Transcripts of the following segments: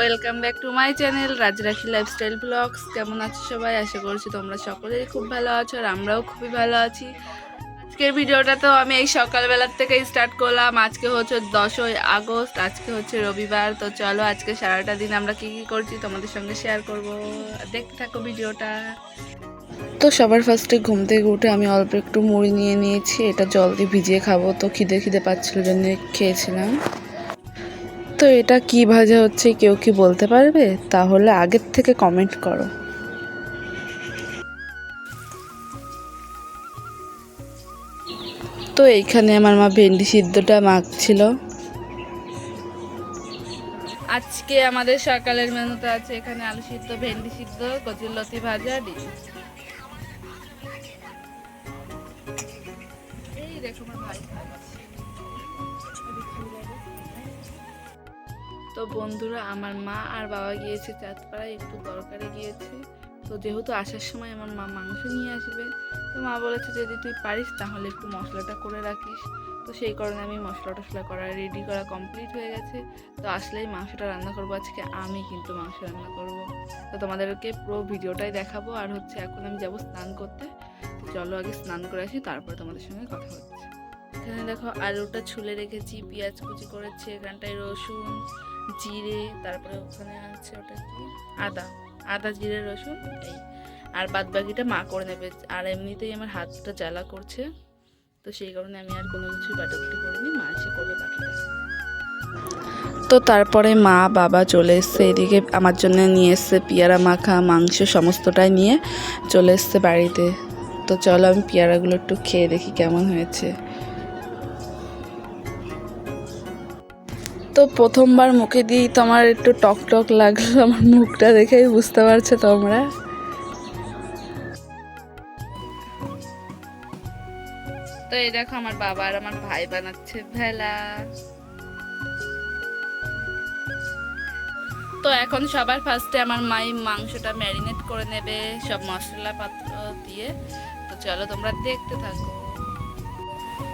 Welcome back to my channel Rajrakhi lifestyle blogs কেমন আছো সবাই? আশা করছি তোমরা সকলেই খুব ভালো আছো আর আমরাও খুবই ভালো আছি। আজকের ভিডিওটা তো আমি এই সকালবেলার থেকে স্টার্ট করলাম। আজকে হচ্ছে দশই আগস্ট, আজকে হচ্ছে রবিবার। তো চলো আজকে সারাটা দিন আমরা কি কি করছি তোমাদের সঙ্গে শেয়ার করব। দেখতে থাকো ভিডিওটা। তো সবার ফার্স্টে ঘুম থেকে উঠে আমি অল্প একটু মুড়ি নিয়ে নিয়েছি। এটা জল দিয়ে ভিজিয়ে খাব। তো খিদে খিদে পাচ্ছিল জন্য খেয়েছিলাম। তো এটা কি ভাজা হচ্ছে কেউ কি বলতে পারবে? তাহলে আগের থেকে কমেন্ট করো। তো এইখানে আমার মা ভেন্ডি সিদ্ধটা মাখছিল। আজকে আমাদের সকালের মেনুতে আছে এখানে আলু সিদ্ধ, ভেন্ডি সিদ্ধ কচুর লতি ভাজা, ডিম। এই দেখো আমার ভাই। তো বন্ধুরা, আমার মা আর বাবা গিয়েছে চাঁদপাড়ায়, একটু দরকারে গিয়েছে তো যেহেতু আসার সময় আমার মা মাংস নিয়ে আসবে, তো মা বলেছে যদি তুই পারিস, তাহলে একটু মশলাটা করে রাখিস। তো সেই কারণে আমি মশলা টশলা করা রেডি করা কমপ্লিট হয়ে গেছে। তো আসলেই মাংসটা রান্না করব আজকে, আমি কিন্তু মাংস রান্না করব। তো তোমাদেরকে পুরো ভিডিওটাই দেখাবো। আর হচ্ছে, এখন আমি যাব স্নান করতে। তো চলো আগে স্নান করে আসি, তারপর তোমাদের সঙ্গে কথা হচ্ছে। এখানে দেখো, আলুটা ছুলে রেখেছি, পেঁয়াজ কুচি করেছি, এখানটায় রসুন জিরে, তারপরে ওখানে আছে ওটা কি? আদা আদা, জিরে, রসুন, এই। আর বাদ বাকিটা মা করে নেবে। আর এমনিতেই আমার হাতটা জ্বালা করছে, তো সেই কারণে আমি আর কোনো কিছুই বাটাবাটি করিনি, মা এসে করবে বাকিটা। তো তারপরে মা, বাবা চলে এসছে এদিকে, আমার জন্য নিয়ে এসছে পেয়ারা মাখা, মাংস সমস্তটাই নিয়ে চলে এসছে বাড়িতে। তো চলো আমি পেয়ারাগুলো একটু খেয়ে দেখি কেমন হয়েছে। তো প্রথমবার মুখে দিয়েই তো আমার একটু টক টক লাগল, আমার মুখটা দেখেই বুঝতে পারছ তোমরা। তো এই দেখো আমার বাবা আর আমার ভাই বানাচ্ছে ভেলা। তো এখন সবার ফার্স্টে আমার মাই মাংসটা ম্যারিনেট করে নেবে, সব মশলা পাত্র দিয়ে। তো চলো তোমরা দেখতে থাকো।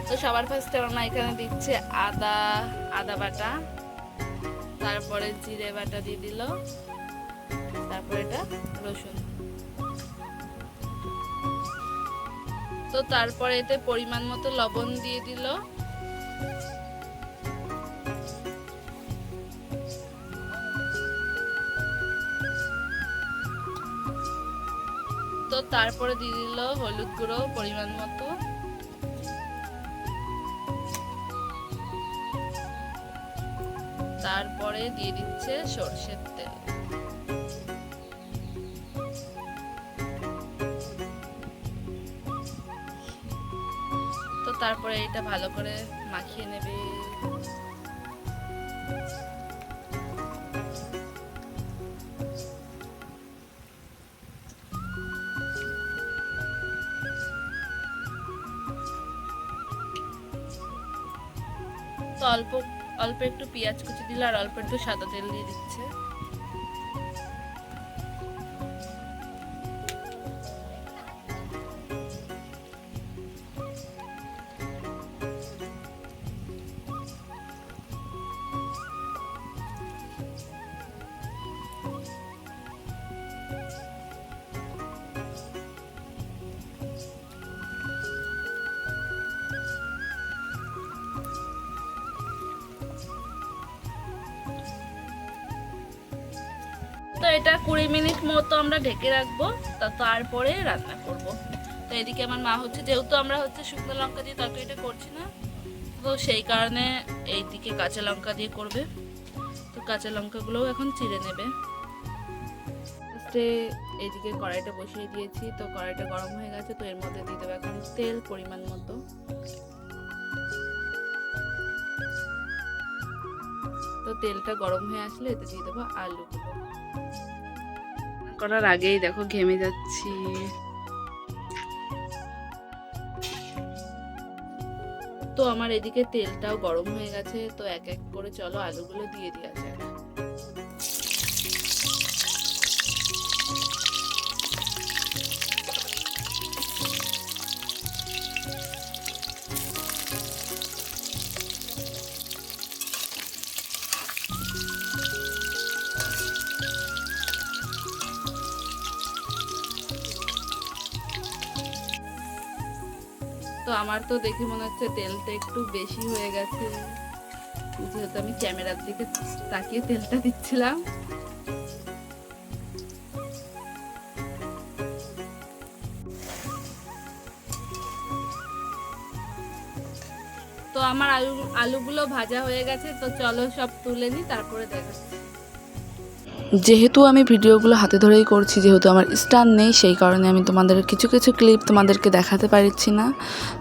তো সবার ফার্স্টে আমার মা এখানে দিচ্ছে আদা আদা বাটা। তারপরে জিরে বাটা দিয়ে দিল। তারপরে এটা রসুন। তো তারপরে এতে পরিমাণ মতো লবণ দিয়ে দিল। তো তারপরে দিয়ে দিল হলুদ গুঁড়ো পরিমাণ মতো। তারপরে দিয়ে দিচ্ছে সর্ষের তেল। তো তারপরে এটা ভালো করে মাখিয়ে নেবে। অল্প একটু পেঁয়াজ কুচি দিল আর অল্প একটু সাদা তেল দিয়ে দিচ্ছে। তো এটা কুড়ি মিনিট মতো আমরা ঢেকে রাখব, তা তারপরে রান্না করব। তো এদিকে আমার মা হচ্ছে, যেহেতু আমরা হচ্ছে শুকনো লঙ্কা দিয়ে তরকারিটা করছি না, তো সেই কারণে এইদিকে কাঁচা লঙ্কা দিয়ে করবে। তো কাঁচা লঙ্কাগুলোও এখন চিড়ে নেবে। ফার্স্টে এইদিকে কড়াইটা বসিয়ে দিয়েছি, তো কড়াইটা গরম হয়ে গেছে, তো এর মধ্যে দিয়ে দেবো এখন তেল পরিমাণ মতো। তো তেলটা গরম হয়ে আসলে এতে দিয়ে দেবো আলুগুলো। করার আগেই দেখো ঘেমে যাচ্ছি। তো আমার এদিকে তেলটাও গরম হয়ে গেছে, তো এক এক করে চলো আলুগুলো দিয়ে দেওয়া যাক। আমার তো দেখে মনে হচ্ছে তেলটা একটু বেশি হয়ে গেছে। যেহেতু আমি ক্যামেরার দিকে তাকিয়ে তেলটা দিচ্ছিলাম। তো আমার আলু আলুগুলো ভাজা হয়ে গেছে, তো চলো সব তুলে নিই তারপরে দেখাচ্ছি। যেহেতু আমি ভিডিওগুলো হাতে ধরেই করছি, যেহেতু আমার স্ট্যান্ড নেই, সেই কারণে আমি তোমাদের কিছু কিছু ক্লিপ তোমাদেরকে দেখাতে পারছি না।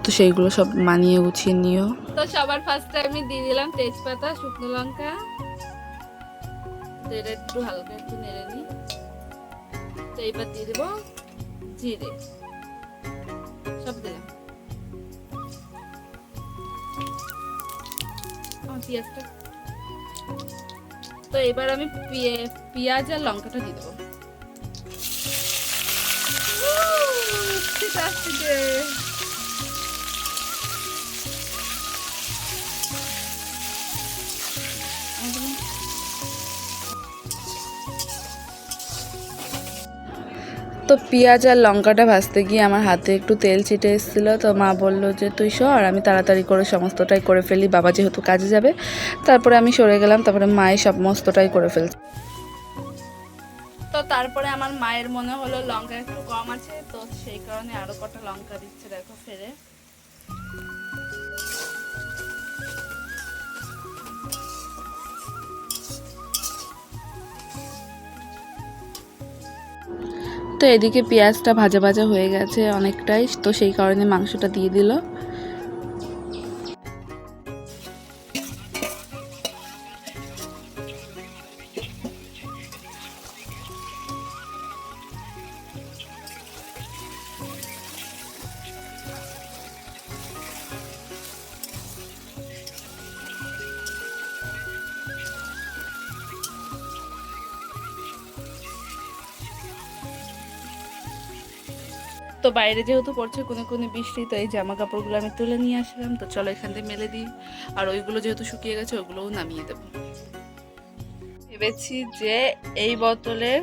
তো সেইগুলো সব মানিয়ে গুছিয়ে নিও। তো সবার ফার্স্টে আমি দিয়ে দিলাম তেজপাতা, শুকনো লঙ্কা। একটু হালকা একটু নেড়ে নিই। তো এইবার দিয়ে দেবো জিরে। সব দিলাম। পেঁয়াজটা তো এবার আমি পিয়ে- পেঁয়াজ আর লঙ্কাটা দিয়ে দেবো। ঠিক আছে তো পেঁয়াজ আর লঙ্কাটা ভাজতে গিয়ে আমার হাতে একটু তেল ছিটে এসেছিল। তো মা বলল যে, তুই সর, আমি তাড়াতাড়ি করে সমস্তটাই করে ফেলি, বাবা যেহেতু কাজে যাবে। তারপরে আমি সরে গেলাম, তারপরে মায়ের সমস্তটাই করে ফেলছে। তো তারপরে আমার মায়ের মনে হলো লঙ্কা একটু কম আছে, তো সেই কারণে আরও কটা লঙ্কা দিচ্ছে, দেখো ফেরে। তো এদিকে পেঁয়াজটা ভাজা ভাজা হয়ে গেছে অনেকটাই তো সেই কারণে মাংসটা দিয়ে দিল। তো বাইরে যেহেতু পড়ছে কোনো কোনো বৃষ্টি, তো এই জামা কাপড়গুলো আমি তুলে নিয়ে আসলাম। তো চলো এখান থেকে মেলে দিই। আর ওইগুলো যেহেতু শুকিয়ে গেছে ওগুলোও নামিয়ে দেবো। ভেবেছি যে এই বোতলের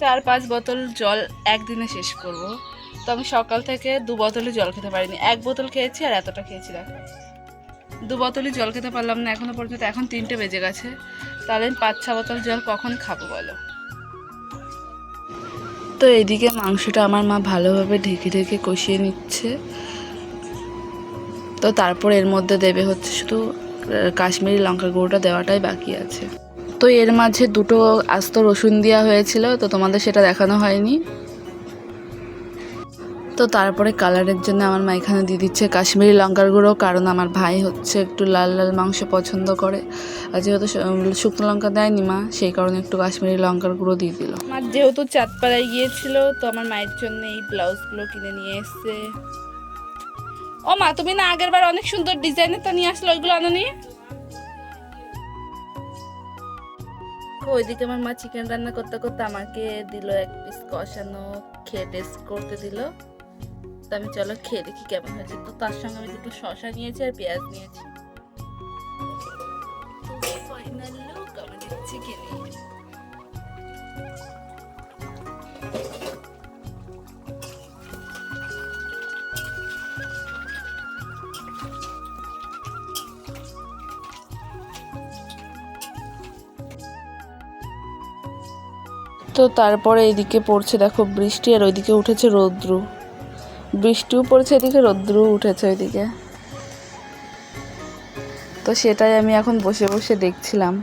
চার পাঁচ বোতল জল একদিনে শেষ করব। তো আমি সকাল থেকে দু বোতলই জল খেতে পারিনি। এক বোতল খেয়েছি আর এতটা খেয়েছি, দেখো। দু বোতলই জল খেতে পারলাম না এখনও পর্যন্ত। এখন তিনটে বেজে গেছে। তাহলে পাঁচ, ছ বোতল জল কখন খাব বলো? তো এইদিকে মাংসটা আমার মা ভালোভাবে ঢেকে ঢেকে কষিয়ে নিচ্ছে। তো তারপর এর মধ্যে দেবে হচ্ছে শুধু কাশ্মীরি লঙ্কার গুঁড়োটা দেওয়াটাই বাকি আছে। তো এর মাঝে দুটো আস্ত রসুন দেওয়া হয়েছিল, তো তোমাদের সেটা দেখানো হয়নি। তো তারপরে কালারের জন্য আমার মা এখানে দিয়ে দিচ্ছে কাশ্মীরি লঙ্কার গুঁড়ো কারণ আমার ভাই হচ্ছে একটু লাল লাল মাংস পছন্দ করে। আর যেহেতু শুকনো লঙ্কা দেয়নি মা সেই কারণে একটু কাশ্মীরি লঙ্কার গুঁড়ো দিয়ে দিল। আমার যেহেতু চাঁদপাড়ায় গিয়েছিল তো আমার মায়ের জন্য এই ব্লাউজগুলো কিনে নিয়ে এসছে। ও মা তুমি না আগের বার অনেক সুন্দর ডিজাইনের তো নিয়ে আসলো ওইগুলো আনো নি? ওইদিকে আমার মা চিকেন রান্না করতে করতে আমাকে দিল এক পিস কষানো খেয়ে টেস্ট করতে দিল। তো আমি চলো খেয়ে দেখি কেমন হয়েছে। তো তার সঙ্গে আমি দুটো শসা নিয়েছি আর পেঁয়াজ নিয়েছি। তো তারপরে এইদিকে পড়ছে দেখো বৃষ্টি আর ওইদিকে উঠেছে রৌদ্র। বৃষ্টিও পড়েছে এদিকে, রৌদ্রও উঠেছে ওইদিকে তো সেটাই আমি এখন বসে বসে দেখছিলাম।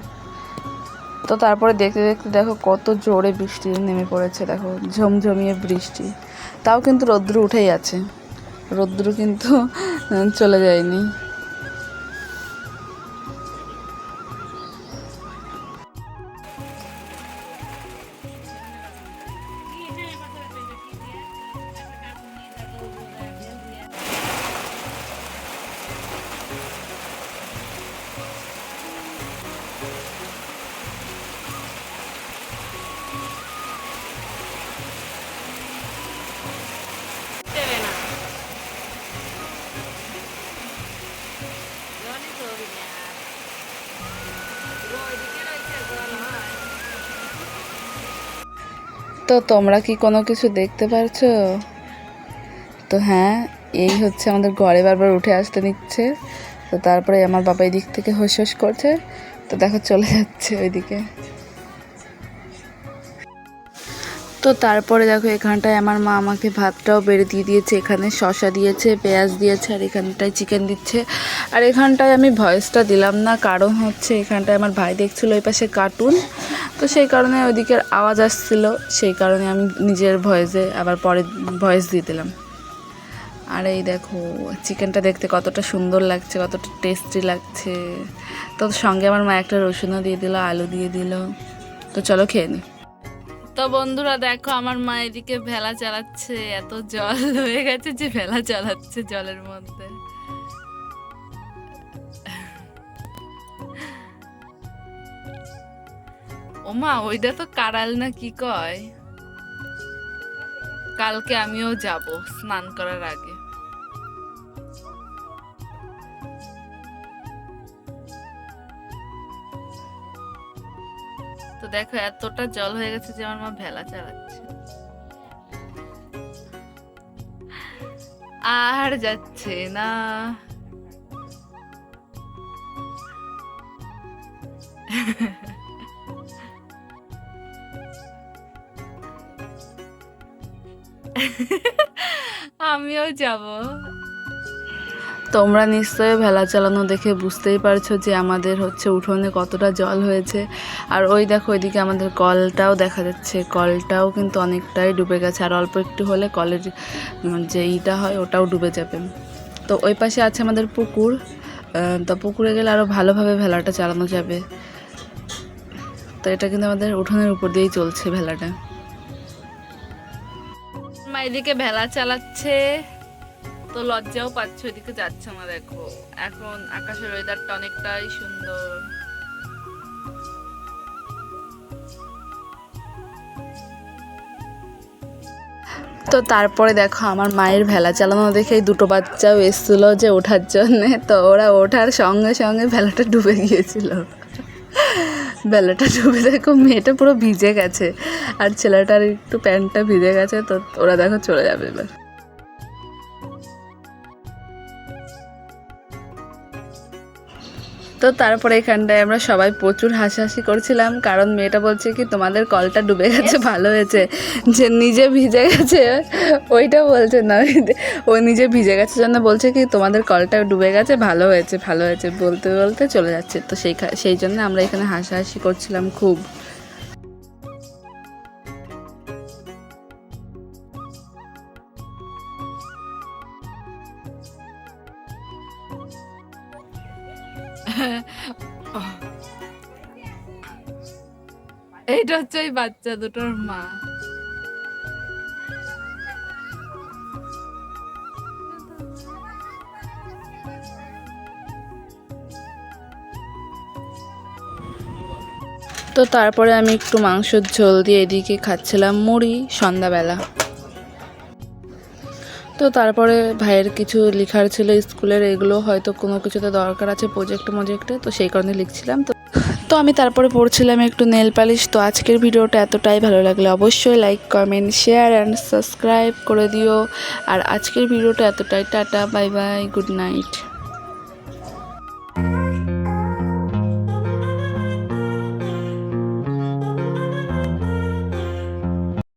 তো তারপরে দেখতে দেখতে দেখো কত জোরে বৃষ্টি নেমে পড়েছে, দেখো, ঝমঝমিয়ে বৃষ্টি। তাও কিন্তু রৌদ্র উঠেই আছে। রৌদ্র কিন্তু চলে যায়নি। তো তোমরা কি কোনো কিছু দেখতে পারছ? তো হ্যাঁ এই হচ্ছে আমাদের ঘরে বারবার উঠে আসতে নিচ্ছে। তো তারপরে আমার বাবা এই দিক থেকে হোস হোস করছে। তো দেখো চলে যাচ্ছে ওইদিকে। তো তারপরে দেখো এখানটায় আমার মা আমাকে ভাতটাও বেড়ে দিয়ে দিয়েছে। এখানে শশা দিয়েছে, পেঁয়াজ দিয়েছে আর এখানটায় চিকেন দিচ্ছে। আর এখানটায় আমি ভয়েসটা দিলাম না, কারণ হচ্ছে এখানটায় আমার ভাই দেখছিল ওই পাশে কার্টুন তো সেই কারণে ওইদিকের আওয়াজ আসছিল, সেই কারণে আমি নিজের ভয়েসে আবার পরে ভয়েস দিয়ে দিলাম। আর এই দেখো চিকেনটা দেখতে কতটা সুন্দর লাগছে, কতটা টেস্টি লাগছে। তো সঙ্গে আমার মা একটা রসুনও দিয়ে দিল, আলু দিয়ে দিল। তো চলো খেয়ে নিই তো বন্ধুরা দেখো, আমার মা এদিকে ভেলা চালাচ্ছে, এত জল হয়ে গেছে যে ভেলা চালাচ্ছে জলের মধ্যে। ওমা, ওইটা তো কারাল না কি কয়? কালকে আমিও যাব স্নান করার আগে। দেখো, এতটা জল হয়ে গেছে যে আমার মা ভেলা চালাচ্ছে। আর যাচ্ছে না। আমিও যাব। তোমরা নিশ্চয়ই ভেলা চালানো দেখে বুঝতেই পারছ যে আমাদের হচ্ছে উঠোনে কতটা জল হয়েছে। আর ওই দেখো ওইদিকে আমাদের কলটাও দেখা যাচ্ছে। কলটাও কিন্তু অনেকটাই ডুবে গেছে। আর অল্প একটু হলে কলের যে ইটা হয়, ওটাও ডুবে যাবে। তো ওই পাশে আছে আমাদের পুকুর। তো পুকুরে গেলে আরও ভালোভাবে ভেলাটা চালানো যাবে। তো এটা কিন্তু আমাদের উঠোনের উপর দিয়েই চলছে ভেলাটা। এদিকে ভেলা চালাচ্ছে। তো লজ্জাও পাচ্ছে ওইদিকে যাচ্ছে না, দেখো। এখন আকাশের ওয়েদারটা অনেকটাই সুন্দর। তো তারপরে দেখো, আমার মায়ের ভেলা চালানো দেখে দুটো বাচ্চাও এসেছিল যে ওঠার জন্যে। তো ওরা ওঠার সঙ্গে সঙ্গে ভেলাটা ডুবে গিয়েছিল। বেলাটা ডুবে, দেখো, মেয়েটা পুরো ভিজে গেছে। আর ছেলেটার একটু প্যান্টটা ভিজে গেছে, তো ওরা দেখো চলে যাবে এবার। তো তারপরে এখানটায় আমরা সবাই প্রচুর হাসাহাসি করছিলাম কারণ মেয়েটা বলছে কি তোমাদের কলটা ডুবে গেছে ভালো হয়েছে। যে নিজে ভিজে গেছে ওইটা বলছে না। ও নিজে ভিজে গেছে জন্য বলছে কি তোমাদের কলটা ডুবে গেছে ভালো হয়েছে ভালো হয়েছে। বলতে বলতে চলে যাচ্ছে। তো সেই সেই জন্য আমরা এখানে হাসাহাসি করছিলাম খুব। এইটা হচ্ছে ওই বাচ্চা দুটোর মা। তো তারপরে আমি একটু মাংসের ঝোল দিয়ে এদিকে খাচ্ছিলাম মুড়ি, সন্ধ্যাবেলা। তো তারপরে ভাইয়ের কিছু লেখার ছিল স্কুলের, এগুলো হয়তো কোনো কিছুতে দরকার আছে প্রজেক্ট মজেক্টে, তো সেই কারণে লিখছিলাম। তো তো আমি তারপরে পড়ছিলাম একটু নেল পালিশ, তো আজকের ভিডিওটা এতটাই ভালো লাগলে। অবশ্যই like comment share and subscribe করে দিও। আর আজকের ভিডিওটা এতটাই, tata bye bye good night